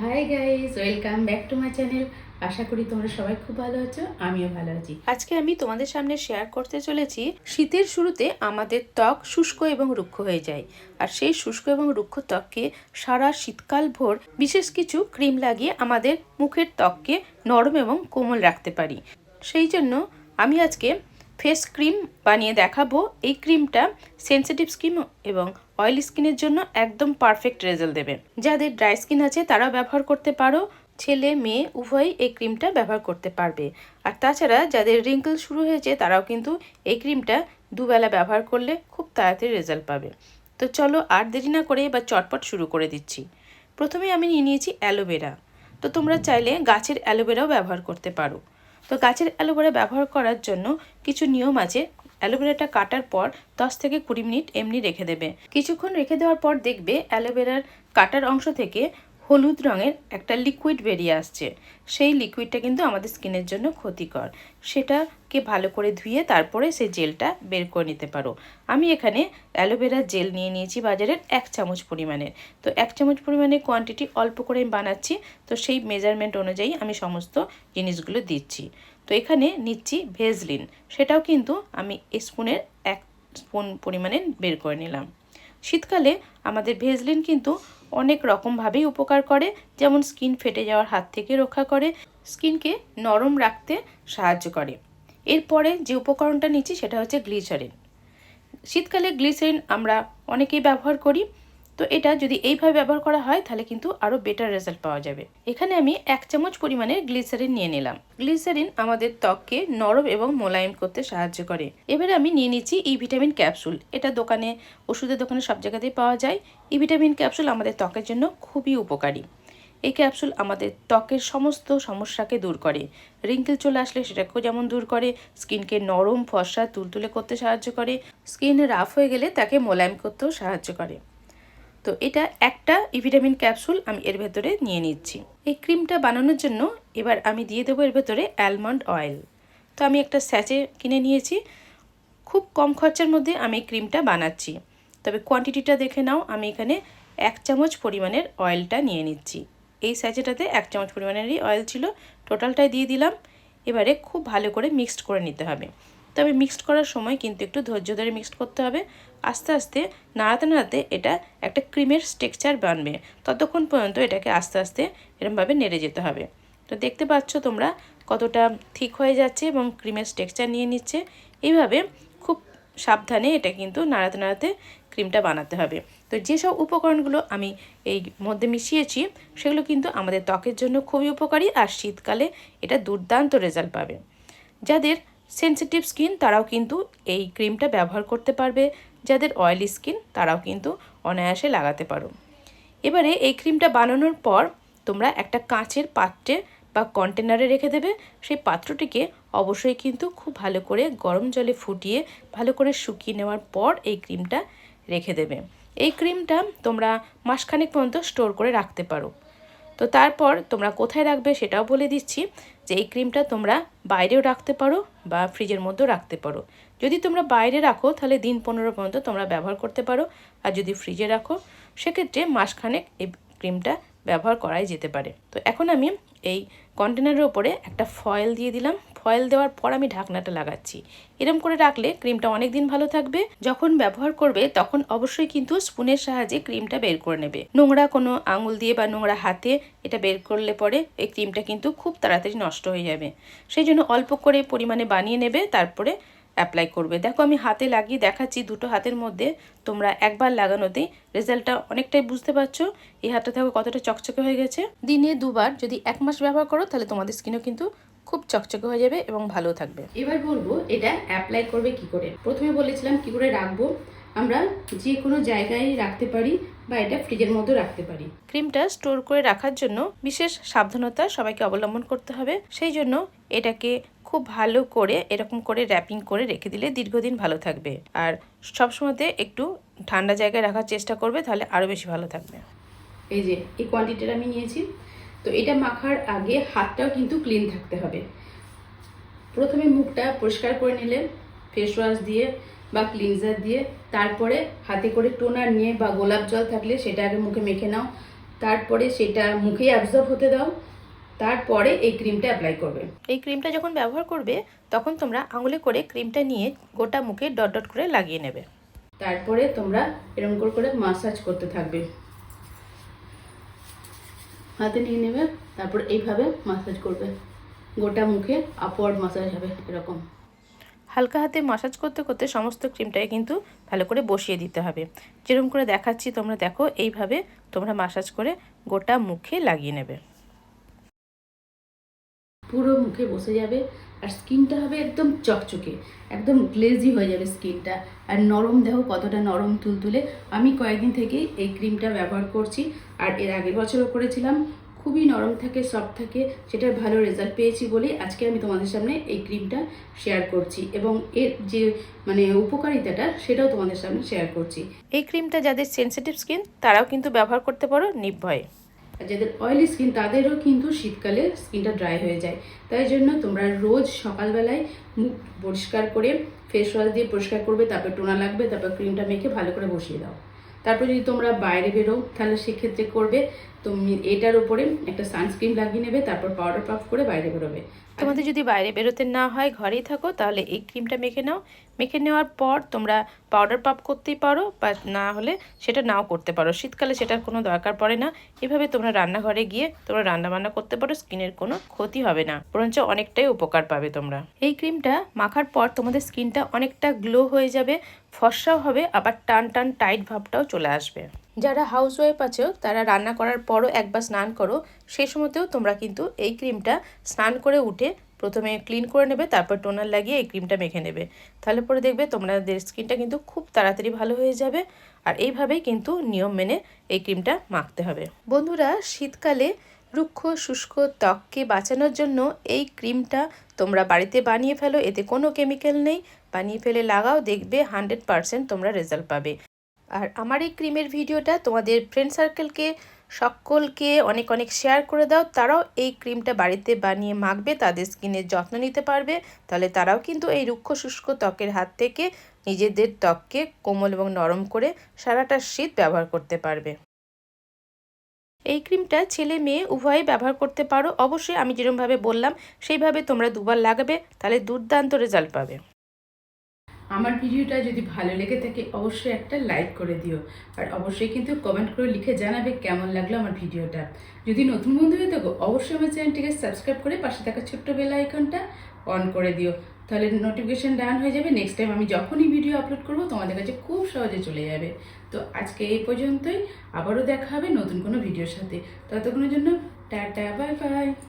Hi guys welcome back to my channel আশা করি তোমরা সবাই খুব ভালো আছো, আমিও ভালো আছি। আজকে আমি তোমাদের সামনে শেয়ার করতে চলেছি, শীতের শুরুতে আমাদের ত্বক শুষ্ক এবং রুক্ষ হয়ে যায়। আর সেই শুষ্ক এবং রুক্ষ ত্বককে সারা শীতকাল ভোর বিশেষ কিছু ক্রিম লাগিয়ে আমাদের মুখের ত্বককে নরম এবং কোমল রাখতে পারি। সেই জন্য আমি আজকে ফেস ক্রিম বানিয়ে দেখাবো। এই ক্রিমটা সেনসিটিভ স্কিন এবং অয়েলি স্কিনের জন্য একদম পারফেক্ট রেজাল্ট দেবে। যাদের ড্রাই স্কিন আছে, তারাও ব্যবহার করতে পারো। ছেলে, মেয়ে, উভয়ই এই ক্রিমটা ব্যবহার করতে পারবে। আর তাছাড়া যাদের রিঙ্কেল শুরু হয়েছে, তারাও কিন্তু এই ক্রিমটা দুবেলা ব্যবহার করলে খুব তাড়াতাড়ি রেজাল্ট পাবে। তো চলো আর দেরি না করে এবার চটপট শুরু করে দিচ্ছি। প্রথমে আমি নিয়ে নিয়েছি অ্যালোভেরা। তো তোমরা চাইলে গাছের অ্যালোভেরাও ব্যবহার করতে পারো। তো গাছের অ্যালোভেরা ব্যবহার করার জন্য কিছু নিয়ম আছে। অ্যালোভেরাটা কাটার পর দশ থেকে কুড়ি মিনিট এমনি রেখে দেবে। কিছুক্ষণ রেখে দেওয়ার পর দেখবে অ্যালোভেরার কাটার অংশ থেকে হলুদ রঙের একটা লিকুইড বেরিয়ে আসছে। সেই লিকুইডটা কিন্তু আমাদের স্কিনের জন্য ক্ষতিকর। সেটাকে ভালো করে ধুয়ে তারপরে সেই জেলটা বের করে নিতে পারো। আমি এখানে অ্যালোভেরা জেল নিয়ে নিয়েছি বাজারের এক চামচ পরিমাণের। তো এক চামচ পরিমাণের কোয়ান্টিটি অল্প করে বানাচ্ছি। তো সেই মেজারমেন্ট অনুযায়ী আমি সমস্ত জিনিসগুলো দিচ্ছি। তো এখানে নিচ্ছি ভেজলিন। সেটাও কিন্তু আমি স্পুনের এক স্পুন পরিমাণে বের করে নিলাম। শীতকালে আমাদের ভেজলিন কিন্তু অনেক রকমভাবেই উপকার করে, যেমন স্কিন ফেটে যাওয়ার হাত থেকে রক্ষা করে, স্কিনকে নরম রাখতে সাহায্য করে। এরপরে যে উপকরণটা নিচ্ছি সেটা হচ্ছে গ্লিসারিন। শীতকালে গ্লিসারিন আমরা অনেকেই ব্যবহার করি তো এটা যদি এইভাবে ব্যবহার করা হয়, তাহলে কিন্তু আরও বেটার রেজাল্ট পাওয়া যাবে। এখানে আমি এক চামচ পরিমাণের গ্লিসারিন নিয়ে নিলাম। গ্লিসারিন আমাদের ত্বককে নরম এবং মোলায়েম করতে সাহায্য করে। এবারে আমি নিয়ে নিচ্ছি ই ভিটামিন ক্যাপসুল এটা দোকানে, ওষুধের দোকানে সব জায়গাতেই পাওয়া যায়। ই ভিটামিন ক্যাপসুল আমাদের ত্বকের জন্য খুবই উপকারী। এই ক্যাপসুল আমাদের ত্বকের সমস্ত সমস্যাকে দূর করে। রিঙ্কেল চলে আসলে সেটাকেও যেমন দূর করে স্কিনকে নরম ফর্সা তুলতুলে করতে সাহায্য করে। স্কিন রাফ হয়ে গেলে তাকে মোলায়েম করতেও সাহায্য করে। তো এটা একটা ই ভিটামিন ক্যাপসুল আমি এর ভেতরে নিয়ে নিচ্ছি। এই ক্রিমটা বানানোর জন্য এবার আমি দিয়ে দেবো এর ভেতরে অ্যালমন্ড অয়েল তো আমি একটা স্যাচে কিনে নিয়েছি। খুব কম খরচার মধ্যে আমি এই ক্রিমটা বানাচ্ছি। তবে কোয়ান্টিটিটা দেখে নাও, আমি এখানে এক চামচ পরিমাণের অয়েলটা নিয়ে নিচ্ছি। এই স্যাচেটাতে এক চামচ পরিমাণেরই অয়েল ছিল। টোটালটাই দিয়ে দিলাম। এবারে খুব ভালো করে মিক্সড করে নিতে হবে। তবে মিক্সড করার সময় কিন্তু একটু ধৈর্য ধরে মিক্সড করতে হবে। আস্তে আস্তে, নাড়াতে নাড়াতে এটা একটা ক্রিমের স্ট্রেকচার বানবে। ততক্ষণ পর্যন্ত এটাকে আস্তে আস্তে এরমভাবে নেড়ে যেতে হবে। তো দেখতে পাচ্ছ তোমরা কতটা ঠিক হয়ে যাচ্ছে এবং ক্রিমের স্ট্রেকচার নিয়ে নিচ্ছে। এইভাবে খুব সাবধানে এটা কিন্তু নাড়াতে নাড়াতে ক্রিমটা বানাতে হবে। তো যেসব উপকরণগুলো আমি এই মধ্যে মিশিয়েছি, সেগুলো কিন্তু আমাদের ত্বকের জন্য খুবই উপকারী আর শীতকালে এটা দুর্দান্ত রেজাল্ট পাবে। যাদের সেনসিটিভ স্কিন তারাও কিন্তু এই ক্রিমটা ব্যবহার করতে পারবে। যাদের অয়েলি স্কিন তারাও কিন্তু অনায়াসে লাগাতে পারো। এবারে এই ক্রিমটা বানানোর পর তোমরা একটা কাঁচের পাত্রে বা কন্টেনারে রেখে দেবে। সেই পাত্রটিকে অবশ্যই কিন্তু খুব ভালো করে গরম জলে ফুটিয়ে ভালো করে শুকিয়ে নেওয়ার পর এই ক্রিমটা রেখে দেবে। এই ক্রিমটা তোমরা মাসখানেক পর্যন্ত স্টোর করে রাখতে পারো। তো তারপর তোমরা কোথায় রাখবে সেটাও বলে দিচ্ছি যে এই ক্রিমটা তোমরা বাইরেও রাখতে পারো বা ফ্রিজের মধ্যেও রাখতে পারো। যদি তোমরা বাইরে রাখো, তাহলে দিন পনেরো পর্যন্ত তোমরা ব্যবহার করতে পারো। আর যদি ফ্রিজে রাখো, সেক্ষেত্রে মাসখানেক এই ক্রিমটা ব্যবহার করাই যেতে পারে। তো এখন আমি এই কন্টেনারের ওপরে একটা ফয়েল দিয়ে দিলাম। ফয়েল দেওয়ার পর আমি ঢাকনাটা লাগাচ্ছি। এরম করে রাখলে ক্রিমটা অনেক দিন ভালো থাকবে। যখন ব্যবহার করবে, তখন অবশ্যই কিন্তু স্পুনের সাহায্যে ক্রিমটা বের করে নেবে। নোংরা কোনো আঙুল দিয়ে বা নোংরা হাতে এটা বের করলে পরে এই ক্রিমটা কিন্তু খুব তাড়াতাড়ি নষ্ট হয়ে যাবে। সেই জন্য অল্প করে পরিমাণে বানিয়ে নেবে, তারপরে অ্যাপ্লাই করবে। দেখো আমি হাতে লাগিয়ে দেখাচ্ছি দুটো হাতের মধ্যে তোমরা একবার লাগানোতেই রেজাল্টটা অনেকটাই বুঝতে পারছ। এই হাতটা দেখো কতটা চকচকে হয়ে গেছে। দিনে দুবার যদি এক মাস ব্যবহার করো তাহলে তোমাদের স্কিনও কিন্তু খুব চকচকে হয়ে যাবে এবং ভালো থাকবে। এবার বলব এটা অ্যাপ্লাই করবে কি করে? প্রথমে বলেছিলাম কি করে রাখব? আমরা যে কোনো জায়গায় রাখতে পারি বা এটা ফ্রিজের মধ্যে রাখতে পারি। ক্রিমটা স্টোর করে রাখার জন্য বিশেষ সাবধানতা সবাইকে অবলম্বন করতে হবে। সেই জন্য এটাকে খুব ভালো করে এরকম করে র্যাপিং করে রেখে দিলে দীর্ঘদিন ভালো থাকবে। আর সবসময়তে একটু ঠান্ডা জায়গায় রাখার চেষ্টা করবে, তাহলে আরও বেশি ভালো থাকবে। এই যে, এই কোয়ান্টিটিটা আমি নিয়েছি, তো এটা মাখার আগে হাতটাও কিন্তু ক্লিন থাকতে হবে। প্রথমে মুখটা পরিষ্কার করে নিলে ফেস ওয়াশ দিয়ে বা ক্লিনজার দিয়ে, তারপরে হাতে করে টোনার নিয়ে বা গোলাপ জল থাকলে সেটা আগে মুখে মেখে নাও। তারপরে সেটা মুখেই অ্যাবজর্ব হতে দাও। তারপরে এই ক্রিমটা অ্যাপ্লাই করবে। এই ক্রিমটা যখন ব্যবহার করবে তখন তোমরা আঙুলে করে ক্রিমটা নিয়ে গোটা মুখে ডট ডট করে লাগিয়ে নেবে। তারপরে তোমরা এরকম করে করে মাসাজ করতে থাকবে। হাতে নিয়ে নেবে তারপর এইভাবে মাসাজ করবে। গোটা মুখে আপওয়ার্ড মাসাজ হবে এরকম। হালকা হাতে মাসাজ করতে করতে সমস্ত ক্রিমটাকে কিন্তু ভালো করে বসিয়ে দিতে হবে। যেরকম করে দেখাচ্ছি তোমরা দেখো এইভাবে তোমরা মাসাজ করে গোটা মুখে লাগিয়ে নেবে। পুরো মুখে বসে যাবে আর স্কিনটা হবে একদম চকচকে, একদম গ্লেজি হয়ে যাবে স্কিনটা। আর নরম দেহ কতটা নরম তুলতুলে, আমি কয়েকদিন থেকেই এই ক্রিমটা ব্যবহার করছি। আর এর আগের বছরও করেছিলাম, খুবই নরম থাকে, সফট থাকে, সেটার ভালো রেজাল্ট পেয়েছি বলেই আজকে আমি তোমাদের সামনে এই ক্রিমটা শেয়ার করছি এবং এর যে মানে উপকারিতাটা সেটাও তোমাদের সামনে শেয়ার করছি। এই ক্রিমটা যাদের সেনসিটিভ স্কিন তারাও কিন্তু ব্যবহার করতে পারো, নির্ভয়ে। যাদের অয়েলি স্কিন তাদেরও কিন্তু শীতকালে স্কিনটা ড্রাই হয়ে যায়। তাই জন্য তোমরা রোজ সকালবেলায় মুখ পরিষ্কার করে ফেস ওয়াশ দিয়ে পরিষ্কার করবে, তারপর টোনা লাগবে, তারপর ক্রিমটা মেখে ভালো করে বসিয়ে দাও। তারপর যদি তোমরা বাইরে বেরো, তাহলে সেক্ষেত্রে করবে তুমি এটার উপরে একটা সানস্ক্রিন লাগিয়ে নেবে, তারপর পাউডার পাফ করে বাইরে বেরোবে। তোমাদের যদি বাইরে বেরোতে না হয়, ঘরেই থাকো, তাহলে এই ক্রিমটা মেখে নাও। মেখে নেওয়ার পর তোমরা পাউডার পাপ করতেই পারো, বা না হলে সেটা নাও করতে পারো। শীতকালে সেটার কোনো দরকার পড়ে না। এভাবে তোমরা রান্নাঘরে গিয়ে তোমরা রান্না বান্না করতে পারো, স্কিনের কোনো ক্ষতি হবে না। বরঞ্চ অনেকটাই উপকার পাবে তোমরা। এই ক্রিমটা মাখার পর তোমাদের স্কিনটা অনেকটা গ্লো হয়ে যাবে, ফর্সাও হবে, আবার টান টান টাইট ভাবটাও চলে আসবে। যারা হাউস ওয়াইফ আছো, তারা রান্না করার পরও একবার স্নান করো। সেই সময়তেও তোমরা কিন্তু এই ক্রিমটা স্নান করে উঠে প্রথমে ক্লিন করে নেবে, তারপর টোনার লাগিয়ে এই ক্রিমটা মেখে নেবে। তাহলে পরে দেখবে তোমাদের স্কিনটা কিন্তু খুব তাড়াতাড়ি ভালো হয়ে যাবে। আর এইভাবেই কিন্তু নিয়ম মেনে এই ক্রিমটা মাখতে হবে। বন্ধুরা, শীতকালে রুক্ষ, শুষ্ক ত্বককে বাঁচানোর জন্য এই ক্রিমটা তোমরা বাড়িতে বানিয়ে ফেলো। এতে কোনো কেমিক্যাল নেই। বানিয়ে ফেলে লাগাও, দেখবে হান্ড্রেড পারসেন্ট তোমরা রেজাল্ট পাবে। আর আমার এই ক্রিমের ভিডিওটা তোমাদের ফ্রেন্ড সার্কেলকে সকলকে অনেক অনেক শেয়ার করে দাও। তারাও এই ক্রিমটা বাড়িতে বানিয়ে মাখবে, তাদের স্কিনের যত্ন নিতে পারবে। তাহলে তারাও কিন্তু এই রুক্ষ শুষ্ক ত্বকের হাত থেকে নিজেদের ত্বককে কোমল এবং নরম করে সারাটা শীত ব্যবহার করতে পারবে। এই ক্রিমটা ছেলে মেয়ে উভয়ই ব্যবহার করতে পারো। অবশ্যই আমি যেরকমভাবে বললাম, সেইভাবে তোমরা দুবার লাগাবে, তাহলে দুর্দান্ত রেজাল্ট পাবে। আমার ভিডিওটা যদি ভালো লেগে থাকে, অবশ্যই একটা লাইক করে দিও। আর অবশ্যই কিন্তু কমেন্ট করে লিখে জানাবে কেমন লাগল আমার ভিডিওটা। যদি নতুন বন্ধু হয়ে থাকো, অবশ্যই আমার চ্যানেলটিকে সাবস্ক্রাইব করে পাশে থাকা ছোট্ট বেল আইকনটা অন করে দিও। তাহলে নোটিফিকেশান ডান হয়ে যাবে নেক্সট টাইম আমি যখনই ভিডিও আপলোড করব, তোমাদের কাছে খুব সহজে চলে যাবে। তো আজকে এই পর্যন্তই, আবারও দেখা হবে নতুন কোনো ভিডিওর সাথে। ততক্ষণের জন্য, টাটা বাই বাই